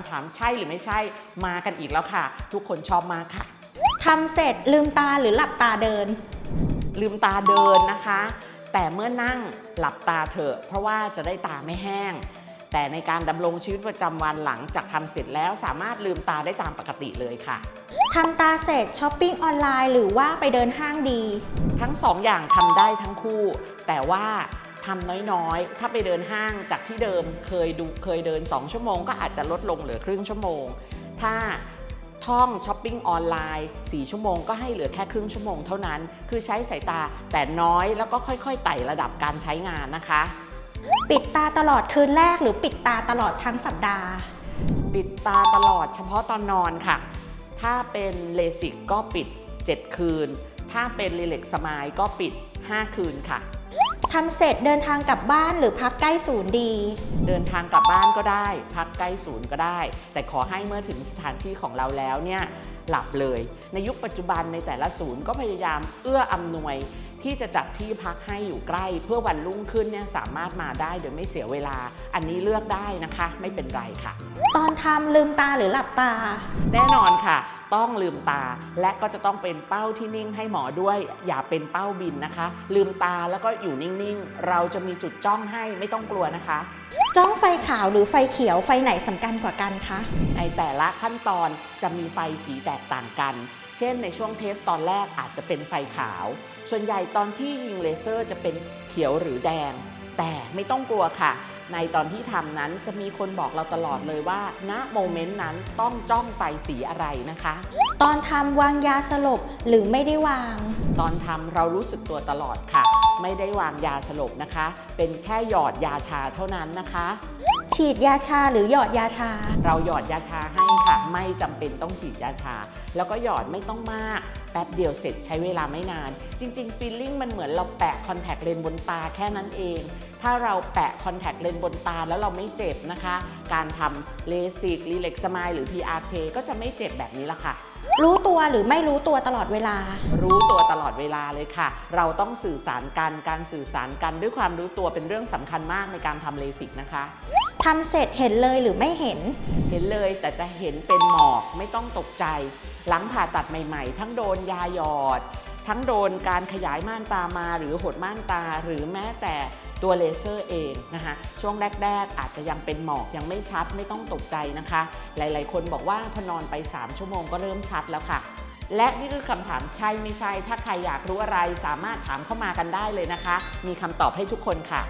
ำถามใช่หรือไม่ใช่มากันอีกแล้วค่ะ ทุกคนชอบมากค่ะทำเสร็จลืมตาหรือหลับตาเดิน ลืมตาเดินนะคะ แต่เมื่อนั่งหลับตาเถอะเพราะว่าจะได้ตาไม่แห้ง แต่ในการดำรงชีวิตประจำวันหลังจากทำเสร็จแล้วสามารถลืมตาได้ตามปกติเลยค่ะทำตาเสร็จช้อปปิ้งออนไลน์หรือว่าไปเดินห้างดี ทั้งสองอย่างทำได้ทั้งคู่ แต่ว่า ทำน้อยๆ ถ้าไปเดินห้างจากที่เดิมเคยดูเคยเดิน 2 ชั่วโมง ก็อาจจะลดลงเหลือครึ่งชั่วโมง ถ้าท่องช้อปปิ้งออนไลน์4ชั่วโมงก็ให้เหลือแค่ครึ่งชั่วโมงเท่านั้น คือใช้สายตาแต่น้อยแล้วก็ค่อยๆ ไต่ระดับการใช้งานนะคะ ปิดตาตลอดคืนแรกหรือปิดตาตลอดทั้งสัปดาห์ ปิดตาตลอดเฉพาะตอนนอนค่ะ ถ้าเป็นเลสิกก็ปิด 7 คืน ถ้าเป็นรีเล็กสมายก็ปิด 5 คืนค่ะ ทำเสร็จเดินทางกลับบ้านหรือพักใกล้ศูนย์ดี เดินทางกลับบ้านก็ได้ พักใกล้ศูนย์ก็ได้ แต่ขอให้เมื่อถึงสถานที่ของเราแล้วเนี่ยหลับเลย ในยุคปัจจุบันในแต่ละศูนย์ก็พยายามเอื้ออำนวย ที่จะจัดที่พักให้อยู่ใกล้ เพื่อวันรุ่งขึ้นเนี่ยสามารถมาได้โดยไม่เสียเวลา อันนี้เลือกได้นะคะ ไม่เป็นไรค่ะ ตอนทำลืมตาหรือหลับตา แน่นอนค่ะ ต้องลืมตาและก็จะต้องเป็นเป้าที่นิ่งให้หมอด้วย อย่าเป็นเป้าบินนะคะ ลืมตาแล้วก็อยู่นิ่งๆ เราจะมีจุดจ้องให้ไม่ต้องกลัวนะคะ จ้องไฟขาวหรือไฟเขียวไฟไหนสำคัญกว่ากันคะในแต่ละขั้นตอนจะมีไฟสีแตกต่างกัน เช่นในช่วงเทสตอนแรกอาจจะเป็นไฟขาว ส่วนใหญ่ตอนที่ยิงเลเซอร์จะเป็นเขียวหรือแดง แต่ไม่ต้องกลัวค่ะ ในตอนที่ทำนั้นจะมีคนบอกเราตลอดเลยว่าณโมเมนต์นั้นต้องจ้องไฟสีอะไรนะคะ ตอนทำวางยาสลบหรือไม่ได้วาง ตอนทำเรารู้สึกตัวตลอดค่ะ ไม่ได้วางยาสลบนะคะ เป็นแค่หยอดยาชาเท่านั้นนะคะ ฉีดยาชาหรือหยอดยาชา เราหยอดยาชาให้ค่ะ ไม่จำเป็นต้องฉีดยาชา แล้วก็หยอดไม่ต้องมาก แป๊บเดียวเสร็จใช้เวลาไม่นาน จริงๆฟิลลิ่งมันเหมือนเราแปะคอนแทคเลนส์บนตาแค่นั้นเอง ถ้าเราแปะคอนแทคเลนส์บนตาแล้วเราไม่เจ็บนะคะ การทำเลสิกรีเล็กสมายหรือ PRK ก็จะไม่เจ็บแบบนี้ละค่ะ รู้ตัวหรือไม่รู้ตัวตลอดเวลา รู้ตัวตลอดเวลาเลยค่ะ เราต้องสื่อสารกัน การสื่อสารกันด้วยความรู้ตัวเป็นเรื่องสำคัญมากในการทำเลสิกนะคะ ทำเสร็จเห็นเลยหรือไม่เห็น เห็นเลยแต่จะเห็นเป็นหมอกไม่ต้องตกใจ หลังผ่าตัดใหม่ๆ ทั้งโดนยาหยอด ทั้งโดนการขยายม่านตามาหรือหดม่านตาหรือแม้แต่ ตัวเลเซอร์เองนะคะช่วงแรก ๆ อาจจะยังเป็นหมอกยังไม่ชัดไม่ต้องตกใจนะคะ หลายๆ คนบอกว่าพอนอนไป 3 ชั่วโมงก็เริ่มชัดแล้วค่ะ และนี่คือคำถามใช่ไม่ใช่ ถ้าใครอยากรู้อะไรสามารถถามเข้ามากันได้เลยนะคะ มีคำตอบให้ทุกคนค่ะ